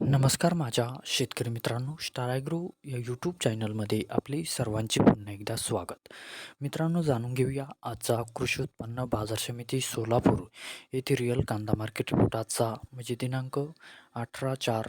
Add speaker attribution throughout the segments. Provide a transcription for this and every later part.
Speaker 1: नमस्कार माझ्या शेतकरी मित्रांनो स्टार ॲग्रो या यूट्यूब चॅनलमध्ये आपले सर्वांचे पुन्हा एकदा स्वागत. मित्रांनो जाणून घेऊया आजचा कृषी उत्पन्न बाजार समिती सोलापूर येथे रिअल कांदा मार्केट रिपोर्ट आजचा म्हणजे दिनांक अठरा चार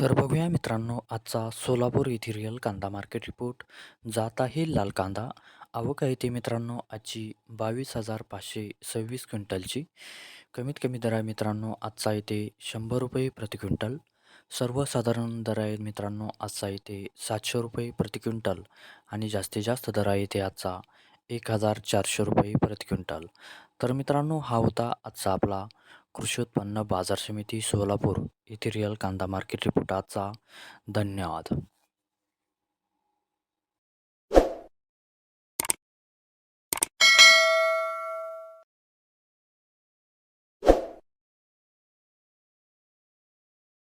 Speaker 1: तर बघूया मित्रांनो आजचा सोलापूर इथिरियल कांदा मार्केट रिपोर्ट जात आहे लाल कांदा. आवक आहे ते मित्रांनो आजची बावीस हजार पाचशे सव्वीस क्विंटलची. कमीत कमी दर आहे मित्रांनो आजचा येते शंभर रुपये प्रति क्विंटल. सर्वसाधारण दर आहे मित्रांनो आजचा येते सातशे रुपये प्रति क्विंटल. आणि जास्तीत जास्त दर आहे ते आजचा एक हजार चारशे रुपये प्रति क्विंटल. तर मित्रांनो हा होता आजचा आपला कृषी उत्पन्न बाजार समिती सोलापूर. येथे रिअल कांदा मार्केट रिपोर्ट आजचा धन्यवाद.